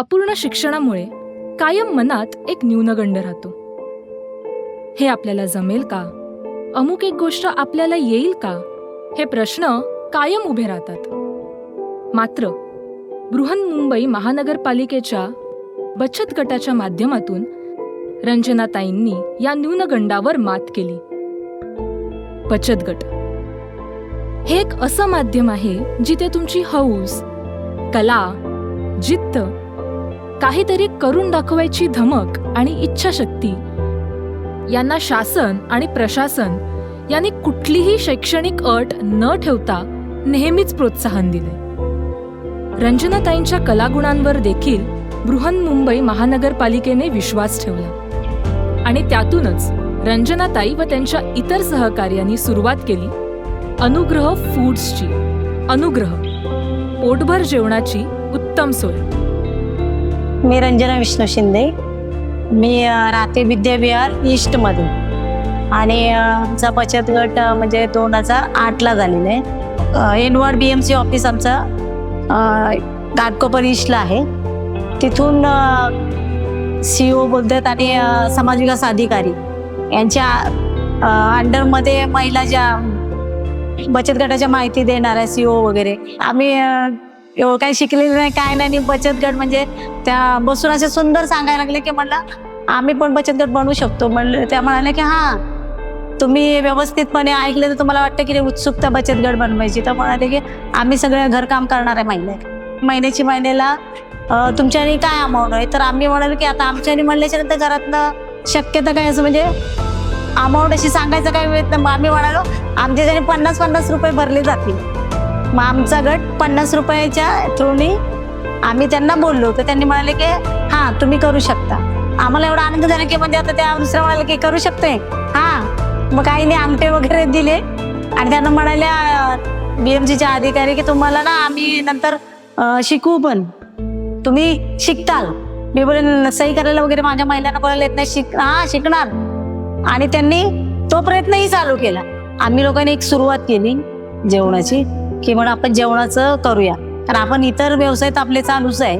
अपूर्ण शिक्षणामुळे कायम मनात एक न्यूनगंड राहतो. हे आपल्याला जमेल का? अमुक एक गोष्ट आपल्याला येईल का? हे प्रश्न कायम उभे राहतात. मात्र बृहन्मुंबई महानगरपालिकेच्या बचत गटाच्या माध्यमातून रंजनाताईंनी या न्यूनगंडावर मात केली. बचत गट. हे एक असं माध्यम आहे जिथे तुमची हौस कला जिद्द काहीतरी करून दाखवायची धमक आणि इच्छाशक्ती. यांना शासन आणि प्रशासन यांनी कुठलीही शैक्षणिक अट न ठेवता नेहमीच प्रोत्साहन दिले. रंजनाताईंच्या कलागुणांवर देखील बृहन्मुंबई महानगरपालिकेने विश्वास ठेवला. आणि त्यातूनच रंजनाताई व त्यांच्या इतर सहकार्यांनी सुरुवात केली. अनुग्रह फूड्सची. अनुग्रह. पोटभर जेवणाची उत्तम सोय. मी रंजना विष्णू शिंदे. मी राहते विद्याविहार ईस्टमध्ये आणि आमचा बचत गट म्हणजे दोन हजार आठला झालेला. आहे एनवाड बी एम सी ऑफिस आमचं घाटकोपर ईस्टला आहे. तिथून सी ओ बोलतात आणि समाज विकास अधिकारी. यांच्या अंडरमध्ये महिला ज्या बचत गटाच्या माहिती देणार आहे सी ओ वगैरे. आम्ही एवढं काही शिकलेलं नाही काय नाही. आणि बचत गट म्हणजे त्या बसून असे सुंदर सांगायला लागले की म्हणलं आम्ही पण बचत गट बनवू शकतो. म्हणलं त्या म्हणाल्या की हां तुम्ही व्यवस्थितपणे ऐकले तर तुम्हाला वाटतं की उत्सुकता बचत गट बनवायची. तर म्हणाले की आम्ही सगळे घरकाम करणारे महिला महिन्यात. महिन्याची महिन्याला तुमच्याने तुमच्यानी काय अमाऊंट आहे? तर आम्ही म्हणालो की आता आमच्यानी म्हणल्याच्या नंतर घरातनं शक्यता काय असं म्हणजे अमाऊंट अशी सांगायचं काय वेळ मग आम्ही म्हणालो आमच्या ज्याने पन्नास पन्नास रुपये भरले जातील. मग आमचा गट पन्नास रुपयाच्या थ्रूनी आम्ही त्यांना बोललो. तर त्यांनी म्हणाले की हां तुम्ही करू शकता. आम्हाला एवढा आनंद झाला की म्हणजे आता त्या दुसऱ्या म्हणाले की करू शकते हां. मग काही नाही अंगठे वगैरे दिले आणि त्यांना म्हणाल्या बी एम सीच्या अधिकारी की तुम्हाला ना आम्ही नंतर शिकू शिकवू पण. तुम्ही शिकताल. मी बोले सही करायला वगैरे माझ्या महिलांना बोलायला येत नाही शिक हा शिकणार. आणि त्यांनी तो प्रयत्नही चालू केला. आम्ही लोकांनी एक सुरुवात केली जेवणाची. की म्हणून आपण जेवणाचं करूया. कारण आपण इतर व्यवसाय तर आपले चालूच आहे.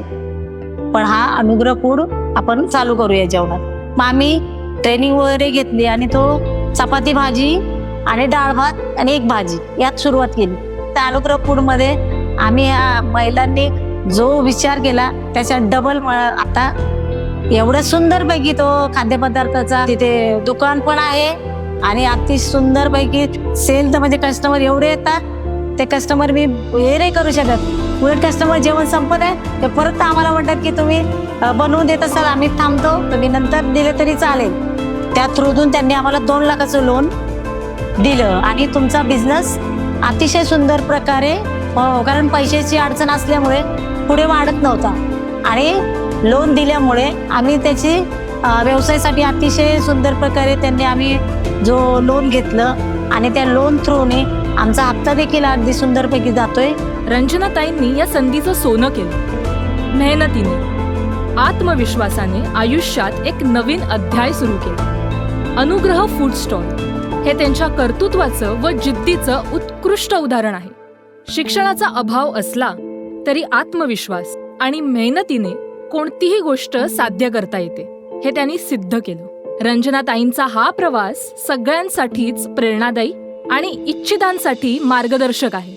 पण हा अनुग्रह फूड आपण चालू करूया जेवणात. मग आम्ही ट्रेनिंग वगैरे घेतली आणि तो चपाती भाजी आणि डाळ भात आणि एक भाजी यात सुरुवात केली. त्या अनुग्रह फूडमध्ये आम्ही महिलांनी जो विचार केला त्याच्या डबल आता एवढ्या सुंदरपैकी तो खाद्यपदार्थाचा तिथे दुकान पण आहे आणि अति सुंदरपैकी सेल तर म्हणजे कस्टमर एवढे येतात. ते कस्टमर मी हे नाही करू शकत. उलट कस्टमर जेवण संपत आहे ते परत आम्हाला म्हणतात की तुम्ही बनवून देत असाल आम्ही थांबतो. तुम्ही नंतर दिले तरी चालेल. त्या थ्रूतून त्यांनी आम्हाला दोन लाखाचं लोन दिलं. आणि तुमचा बिझनेस अतिशय सुंदर प्रकारे हो कारण पैशाची अडचण असल्यामुळे पुढे वाढत नव्हता. आणि लोन दिल्यामुळे आम्ही त्याची व्यवसायासाठी अतिशय सुंदर प्रकारे त्यांनी आम्ही जो लोन घेतलं आणि त्या लोन थ्रूने आमचा हप्ता देखील अगदी सुंदरपैकी जातोय. रंजनाताईंनी या संधीचं सोनं केलं. मेहनतीने आत्मविश्वासाने आयुष्यात एक नवीन अध्याय सुरू केला. अनुग्रह फूड स्टॉल हे त्यांच्या कर्तृत्वाचं व जिद्दीचं उत्कृष्ट उदाहरण आहे. शिक्षणाचा अभाव असला तरी आत्मविश्वास आणि मेहनतीने कोणतीही गोष्ट साध्य करता येते हे त्यांनी सिद्ध केलं. रंजनाताईंचा हा प्रवास सगळ्यांसाठीच प्रेरणादायी आणि इच्छितांसाठी मार्गदर्शक आहे.